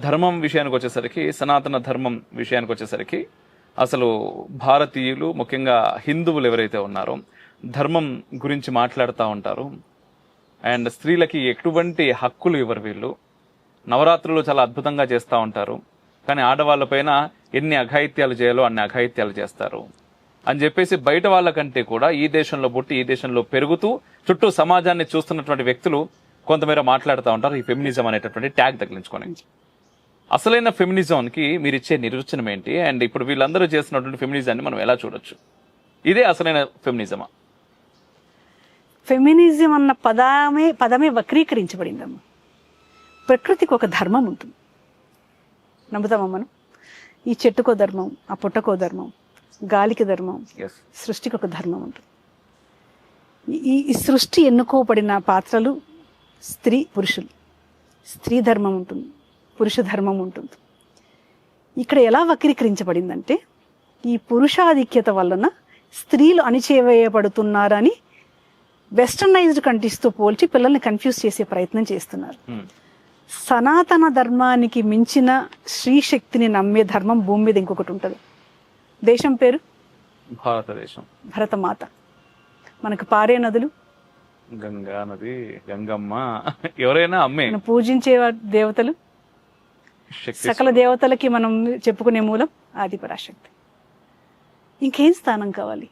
ధర్మం విషయానికి వచ్చేసరికి సనాతన ధర్మం విషయానికి వచ్చేసరికి అసలు భారతీయులు ముఖ్యంగా హిందువులు ఎవరైతే ఉన్నారో ధర్మం గురించి మాట్లాడుతూ ఉంటారు. అండ్ స్త్రీలకి ఎటువంటి హక్కులు ఇవ్వరు వీళ్ళు. నవరాత్రులు చాలా అద్భుతంగా చేస్తూ ఉంటారు. కానీ ఆడవాళ్ళపైన ఎన్ని అఘాయిత్యాలు చేయాలో అన్ని అఘాయిత్యాలు చేస్తారు. అని చెప్పేసి బయట వాళ్ళకంటే కూడా ఈ దేశంలో పుట్టి ఈ దేశంలో పెరుగుతూ చుట్టూ సమాజాన్ని చూస్తున్నటువంటి వ్యక్తులు కొంతమేర మాట్లాడుతూ ఉంటారు. ఈ ఫెమినిజం అనేటటువంటి ట్యాగ్ తగిలించుకొని. అసలైన ఫెమినిజంకి మీరు ఇచ్చే నిర్వచనం ఏంటి? అండ్ ఇప్పుడు వీళ్ళందరూ చేస్తున్నటువంటి ఫెమినిజాన్ని మనం ఎలా చూడొచ్చు? ఇదే అసలైన ఫెమినిజమా? ఫెమినిజం అన్న పదమే పదమే వక్రీకరించబడిందమ్మా. ప్రకృతికి ఒక ధర్మం ఉంటుంది. నమ్ముతామా మనం? ఈ చెట్టుకో ధర్మం ఆ పుట్టకో ధర్మం గాలికి ధర్మం సృష్టికి ఒక ధర్మం ఉంటుంది. ఈ ఈ సృష్టి ఎన్నుకోబడిన పాత్రలు స్త్రీ పురుషులు. స్త్రీ ధర్మం ఉంటుంది. పురుష ధర్మం ఉంటుంది. ఇక్కడ ఎలా వక్రీకరించబడిందంటే ఈ పురుషాధిక్యత వలన స్త్రీలు అణిచేవేయబడుతున్నారని వెస్టర్నైజ్డ్ కంట్రీస్తో పోల్చి పిల్లల్ని కన్ఫ్యూజ్ చేసే ప్రయత్నం చేస్తున్నారు. సనాతన ధర్మానికి మించిన స్త్రీశక్తిని నమ్మే ధర్మం భూమి మీద ఇంకొకటి ఉంటుంది. దేశం పేరు? భారతదేశం. భరతమాత. మనకు పారే నదులు? గంగా నది గంగమ్మ ఎవరైనా అమ్మే. పూజించే దేవతలు? సకల దేవతలకి మనం చెప్పుకునే మూలం ఆదిపరాశక్తి ఇంకేం స్థానం కావాలి?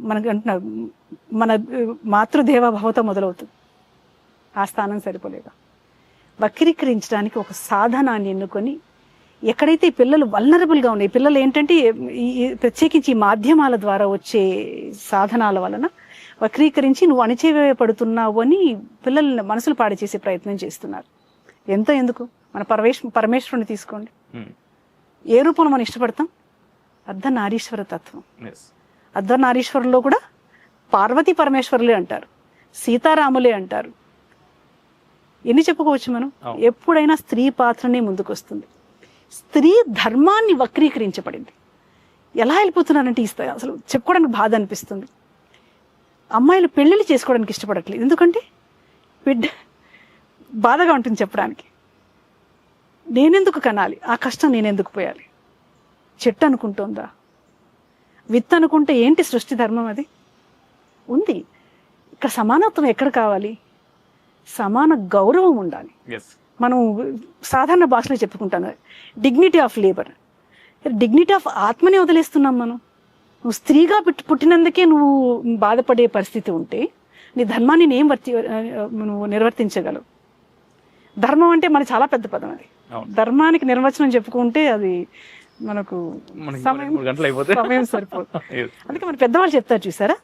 మనకు అంటున్నారు మన మాతృదేవ భవతో మొదలవుతుంది. ఆ స్థానం సరిపోలేదా వక్రీకరించడానికి ఒక సాధనాన్ని ఎన్నుకొని ఎక్కడైతే ఈ పిల్లలు వల్నరబుల్గా ఉన్నాయి పిల్లలు ఏంటంటే ఈ- ప్రత్యేకించి ఈ మాధ్యమాల ద్వారా వచ్చే సాధనాల వలన వక్రీకరించి నువ్వు అణిచివేయబడుతున్నావు అని పిల్లల్ని మనసులు పాడు చేసే ప్రయత్నం చేస్తున్నారు. ఎంత ఎందుకు? మన పరమేశ్ పరమేశ్వరుని తీసుకోండి. ఏ రూపంలో మనం ఇష్టపడతాం? అర్ధ నారీశ్వర తత్వం. ఎస్ అర్ధ నారీశ్వరులో కూడా పార్వతీ పరమేశ్వరులే అంటారు. సీతారాములే అంటారు. ఎన్ని చెప్పుకోవచ్చు మనం. ఎప్పుడైనా స్త్రీ పాత్రనే ముందుకొస్తుంది. స్త్రీ ధర్మాన్ని వక్రీకరించబడింది. ఎలా వెళ్ళిపోతున్నారంటే ఈ స్థాయి అసలు చెప్పుకోవడానికి బాధ అనిపిస్తుంది. అమ్మాయిలు పెళ్ళిళ్ళు చేసుకోవడానికి ఇష్టపడట్లేదు. ఎందుకంటే బిడ్డ బాధగా ఉంటుంది చెప్పడానికి. నేనెందుకు కనాలి? ఆ కష్టం నేనెందుకు పోయాలి? చెట్టు అనుకుంటోందా? విత్ అనుకుంటే ఏంటి సృష్టి ధర్మం అది? ఉంది. ఇక్కడ సమానత్వం ఎక్కడ కావాలి? సమాన గౌరవం ఉండాలి. మనం సాధారణ భాషలో చెప్పుకుంటాను. Dignity of labour dignity of ఆత్మని వదిలేస్తున్నాం మనం. నువ్వు స్త్రీగా పుట్టి పుట్టినందుకే నువ్వు బాధపడే పరిస్థితి ఉంటే నీ ధర్మాన్ని నేను వర్తి నువ్వు నిర్వర్తించగలవు. ధర్మం అంటే మన చాలా పెద్ద పదం అది. ధర్మానికి నిర్వచనం చెప్పుకుంటే అది మనకు సమయం సరిపోదు. Yes. అందుకే మన పెద్దవాళ్ళు చెప్తారు చూసారా?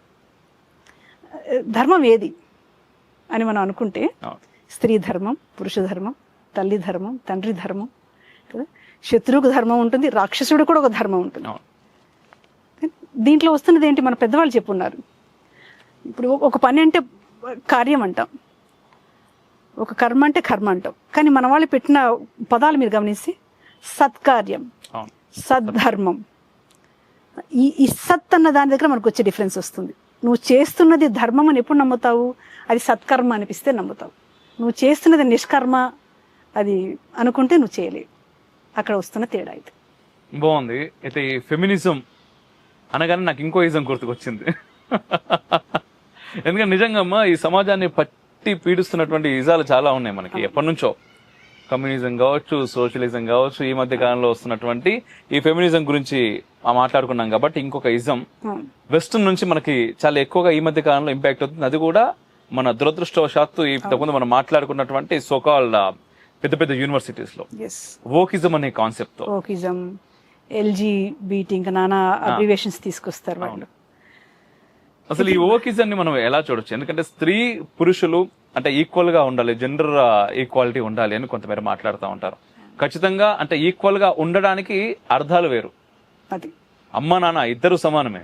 ధర్మం ఏది అని మనం అనుకుంటే. స్త్రీ ధర్మం పురుష ధర్మం తల్లి ధర్మం తండ్రి ధర్మం కదా? శత్రువుకు ధర్మం ఉంటుంది రాక్షసుడు కూడా ఒక ధర్మం ఉంటుంది. దీంట్లో వస్తున్నది ఏంటి? మన పెద్దవాళ్ళు చెప్పున్నారు. ఇప్పుడు ఒక పని అంటే కార్యం అంటాం. ఒక కర్మ అంటే కర్మ అంటాం. కానీ మన వాళ్ళు పెట్టిన పదాలు మీరు గమనిస్తే సత్కార్యం సద్ధర్మం. ఈ ఈ సత్ అన్న దాని దగ్గర మనకు వచ్చే డిఫరెన్స్ వస్తుంది. నువ్వు చేస్తున్నది ధర్మం అని ఎప్పుడు నమ్ముతావు? అది సత్కర్మ అనిపిస్తే నమ్ముతావు. నువ్వు చేస్తున్నది నిష్కర్మ అది అనుకుంటే నువ్వు చేయలేవు. అక్కడ వస్తున్న తేడా ఇది. బాగుంది. అయితే ఈ ఫెమినిజం అనగానే నాకు ఇంకో ఇజం గుర్తుకొచ్చింది. ఎందుకంటే నిజంగా అమ్మా ఈ సమాజాన్ని పట్టి పీడిస్తున్నటువంటి ఇజాలు చాలా ఉన్నాయి మనకి. ఎప్పటి నుంచో కమ్యూనిజం కావచ్చు సోషలిజం కావచ్చు ఈ మధ్య కాలంలో వస్తున్నటువంటి ఈ ఫెమినిజం గురించి మాట్లాడుకున్నాం కాబట్టి ఇంకొక ఇజం. వెస్టర్న్ నుంచి మనకి చాలా ఎక్కువగా ఈ మధ్య కాలంలో ఇంపాక్ట్ అవుతుంది. అది కూడా మన దురదృష్టవశాత్తు ఇంతకుముందు మనం మాట్లాడుకున్నటువంటి సోకాల్ పెద్ద పెద్ద యూనివర్సిటీస్లో. వోకిజం అనే కాన్సెప్ట్ ఓకిజం ఎల్జీ బీటీ ఇంకా నానా అబ్రివేషన్స్ తీసుకొస్తారు వాళ్ళు. అసలు ఈ ఓకిజం ని మనం ఎలా చూడొచ్చు? ఎందుకంటే స్త్రీ పురుషులు అంటే ఈక్వల్గా ఉండాలి జెండర్ ఈక్వాలిటీ ఉండాలి అని కొంతమేర మాట్లాడుతూ ఉంటారు. ఖచ్చితంగా అంటే ఈక్వల్గా ఉండడానికి అర్థాలు వేరు. అది. అమ్మ నాన్న ఇద్దరు సమానమే.